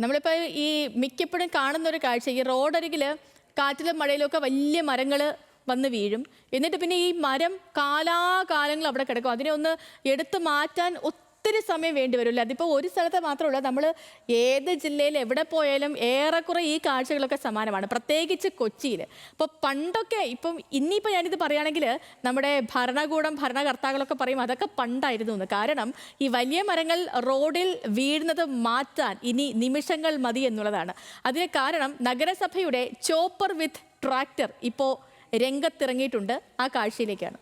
നമ്മളിപ്പോൾ ഈ മിക്കപ്പോഴും കാണുന്ന ഒരു കാഴ്ച ഈ റോഡരികിൽ കാറ്റിലും മഴയിലും ഒക്കെ വലിയ മരങ്ങൾ വന്ന് വീഴും. എന്നിട്ട് പിന്നെ ഈ മരം കാലാകാലങ്ങൾ അവിടെ കിടക്കും. അതിനെ ഒന്ന് എടുത്തു മാറ്റാൻ ഒത്തിരി സമയം വേണ്ടി വരില്ല അതിപ്പോൾ ഒരു സ്ഥലത്ത് മാത്രമല്ല നമ്മൾ ഏത് ജില്ലയിൽ എവിടെ പോയാലും ഏറെക്കുറെ ഈ കാഴ്ചകളൊക്കെ സമാനമാണ്. പ്രത്യേകിച്ച് കൊച്ചിയിൽ അപ്പോൾ പണ്ടൊക്കെ ഇപ്പം ഇനിയിപ്പോൾ ഞാനിത് പറയുകയാണെങ്കിൽ നമ്മുടെ ഭരണകൂടം ഭരണകർത്താക്കളൊക്കെ പറയും അതൊക്കെ പണ്ടായിരുന്നു എന്ന് കാരണം ഈ വലിയ മരങ്ങൾ റോഡിൽ വീഴുന്നത് മാറ്റാൻ ഇനി നിമിഷങ്ങൾ മതി എന്നുള്ളതാണ്. അതിന് കാരണം നഗരസഭയുടെ ചോപ്പർ വിത്ത് ട്രാക്ടർ ഇപ്പോൾ രംഗത്തിറങ്ങിയിട്ടുണ്ട് ആ കാഴ്ചയിലേക്കാണ്.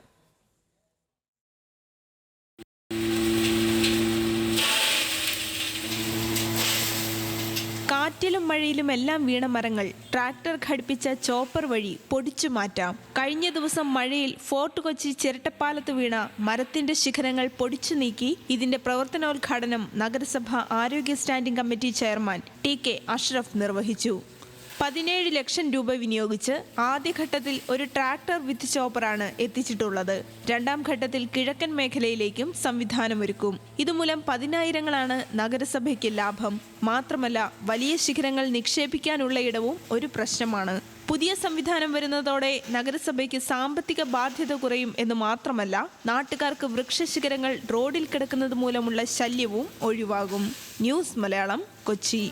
കാറ്റിലും മഴയിലും എല്ലാം വീണ മരങ്ങൾ ട്രാക്ടർ ഘടിപ്പിച്ച ചോപ്പർ വഴി പൊടിച്ചു മാറ്റാം. കഴിഞ്ഞ ദിവസം മഴയിൽ ഫോർട്ട് കൊച്ചി ചിരട്ടപ്പാലത്ത് വീണ മരത്തിന്റെ ശിഖരങ്ങൾ പൊടിച്ചു നീക്കി ഇതിന്റെ പ്രവർത്തനോദ്ഘാടനം നഗരസഭ ആരോഗ്യ standing committee chairman T K Ashraf നിർവഹിച്ചു. പതിനേഴ് ലക്ഷം രൂപ വിനിയോഗിച്ച് ആദ്യഘട്ടത്തിൽ ഒരു ട്രാക്ടർ വിത്ത് ചോപ്പറാണ് എത്തിച്ചിട്ടുള്ളത്. രണ്ടാം ഘട്ടത്തിൽ കിഴക്കൻ മേഖലയിലേക്കും സംവിധാനമൊരുക്കും. ഇതുമൂലം പതിനായിരങ്ങളാണ് നഗരസഭയ്ക്ക് ലാഭം. മാത്രമല്ല വലിയ ശിഖരങ്ങൾ നിക്ഷേപിക്കാനുള്ള ഇടവും ഒരു പ്രശ്നമാണ്. പുതിയ സംവിധാനം വരുന്നതോടെ നഗരസഭയ്ക്ക് സാമ്പത്തിക ബാധ്യത കുറയും എന്ന് മാത്രമല്ല നാട്ടുകാർക്ക് വൃക്ഷശിഖരങ്ങൾ റോഡിൽ കിടക്കുന്നത് മൂലമുള്ള ശല്യവും ഒഴിവാകും. ന്യൂസ് മലയാളം കൊച്ചി.